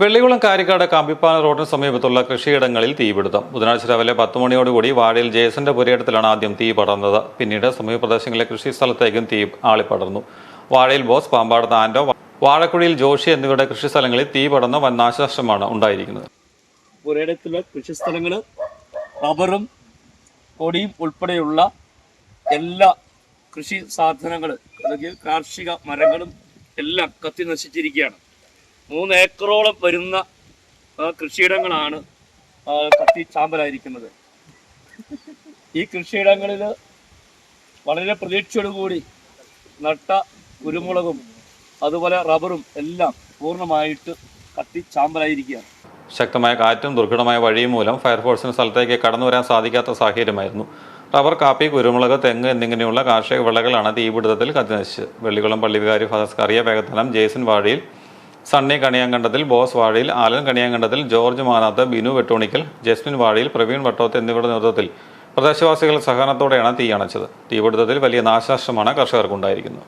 വെള്ളികുളം കാരിക്കാട് കമ്പിപ്പാല റോഡിന് സമീപത്തുള്ള കൃഷിയിടങ്ങളിൽ തീപിടുത്തം. ബുധനാഴ്ച രാവിലെ പത്ത് മണിയോടുകൂടി വാഴയിൽ ജേസന്റെ പുരയിടത്തിലാണ് ആദ്യം തീ പടർന്നത്. പിന്നീട് സമീപപ്രദേശങ്ങളിലെ കൃഷി സ്ഥലത്തേക്കും തീ ആളിപ്പടർന്നു വാഴയിൽ ബോസ് പാമ്പാടത്ത് ആൻഡോ വാഴക്കുഴിയിൽ ജോഷി എന്നിവരുടെ കൃഷി സ്ഥലങ്ങളിൽ തീ പടർന്ന വൻ നാശനഷ്ടമാണ് ഉണ്ടായിരിക്കുന്നത്. പുരയിടത്തിലെ കൃഷിസ്ഥലങ്ങൾ റബ്ബറും കൊടിയും ഉൾപ്പെടെയുള്ള എല്ലാ കൃഷി സാധനങ്ങൾ അല്ലെങ്കിൽ കാർഷിക മരങ്ങളും എല്ലാം കത്തി നശിച്ചിരിക്കുകയാണ് മൂന്ന് ഏക്കറോളം വരുന്ന കൃഷിയിടങ്ങളാണ് കത്തി ചാമ്പലായിരിക്കുന്നത്. ഈ കൃഷിയിടങ്ങളിൽ വളരെ പ്രതീക്ഷയോടുകൂടി നട്ട കുരുമുളകും അതുപോലെ റബ്ബറും എല്ലാം പൂർണമായിട്ട് കത്തി ചാമ്പലായിരിക്കുകയാണ്. ശക്തമായ കാറ്റും ദുർഘടമായ വഴിയും മൂലം ഫയർഫോഴ്സിന് സ്ഥലത്തേക്ക് കടന്നു വരാൻ സാധിക്കാത്ത സാഹചര്യമായിരുന്നു. റബ്ബർ കാപ്പി കുരുമുളക് തെങ്ങ് എന്നിങ്ങനെയുള്ള കാർഷിക വിളകളാണ് തീപിടുത്തത്തിൽ കത്തിനശിച്ചത്. വെള്ളിക്കുളം പള്ളി വികാരി ഫാദർ കറിയ വേഗത്തലം ജേസൻ വാഴയിൽ Sunny Kaniyankandathil Bose Vazhayil Alan Kaniyankandathil George Manath Binu Vettonickal Jasmin Vazhayil Praveen Vattoth എന്നിവരുടെ നേതൃത്വത്തിൽ പ്രദേശവാസികൾ സഹകരണത്തോടെയാണ് തീയണച്ചത് തീപിടുത്തത്തിൽ വലിയ നാശനഷ്ടമാണ് കർഷകർക്കുണ്ടായിരിക്കുന്നത്.